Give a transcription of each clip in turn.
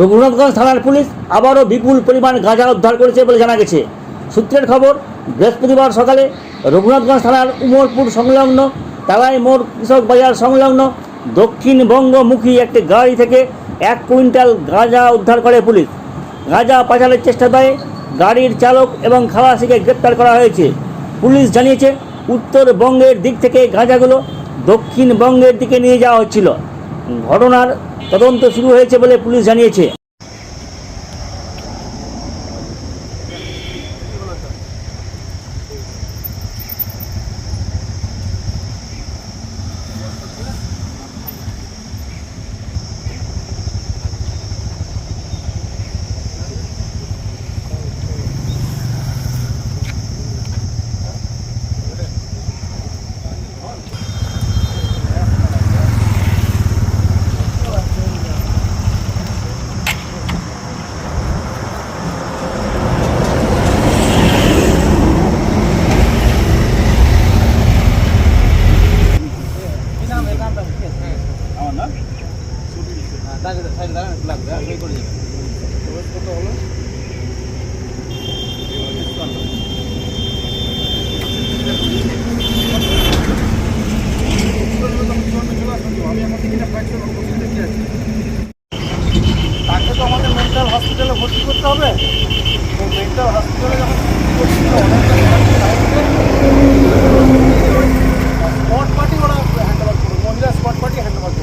রঘুনাথগঞ্জ থানার পুলিশ আবারও বিপুল পরিমাণ গাঁজা উদ্ধার করেছে বলে জানা গেছে। সূত্রের খবর, বৃহস্পতিবার সকালে রঘুনাথগঞ্জ থানার উমরপুর সংলগ্ন তালাই মোড় কৃষক বাজার সংলগ্ন দক্ষিণবঙ্গমুখী একটি গাড়ি থেকে এক কুইন্টাল গাঁজা উদ্ধার করে পুলিশ। গাঁজা পাচারের চেষ্টা দেয় গাড়ির চালক এবং খালাসিকে গ্রেপ্তার করা হয়েছে। পুলিশ জানিয়েছে, উত্তরবঙ্গের দিক থেকে গাঁজাগুলো দক্ষিণবঙ্গের দিকে নিয়ে যাওয়া হচ্ছিল। ঘটনার তদন্ত শুরু হয়েছে বলে পুলিশ জানিয়েছে। তাকে তো আমাদের মেন্টাল হসপিটালে ভর্তি করতে হবে তো মেন্টাল হসপিটালে যখন ভর্তি করতে স্পট পার্টি ওরা হ্যান্ডেল করবে মহিলা স্পট পার্টি হ্যান্ডেল করবে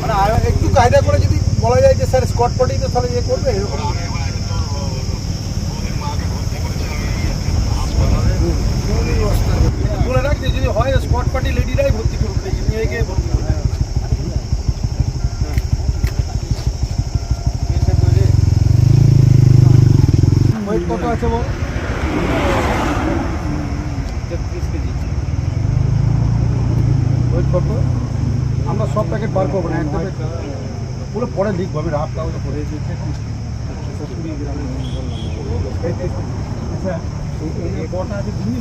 মানে আর একটু কায়দা করে যদি বলা পার্টি তো তাহলে ইয়ে করবে এরকম। বলে যদি হয় স্কট পার্টি লেডিরাই ভর্তি করবে নিয়ে গিয়ে ভর্তি করবে ওয়েট কত আছে বল? ওয়েট কত? আমরা সব প্যাকেট বার করব না একটা পুরো পরে লিখব আমি রাত কাগজে পড়ে দিয়েছি আচ্ছা কটা আছে বুঝলি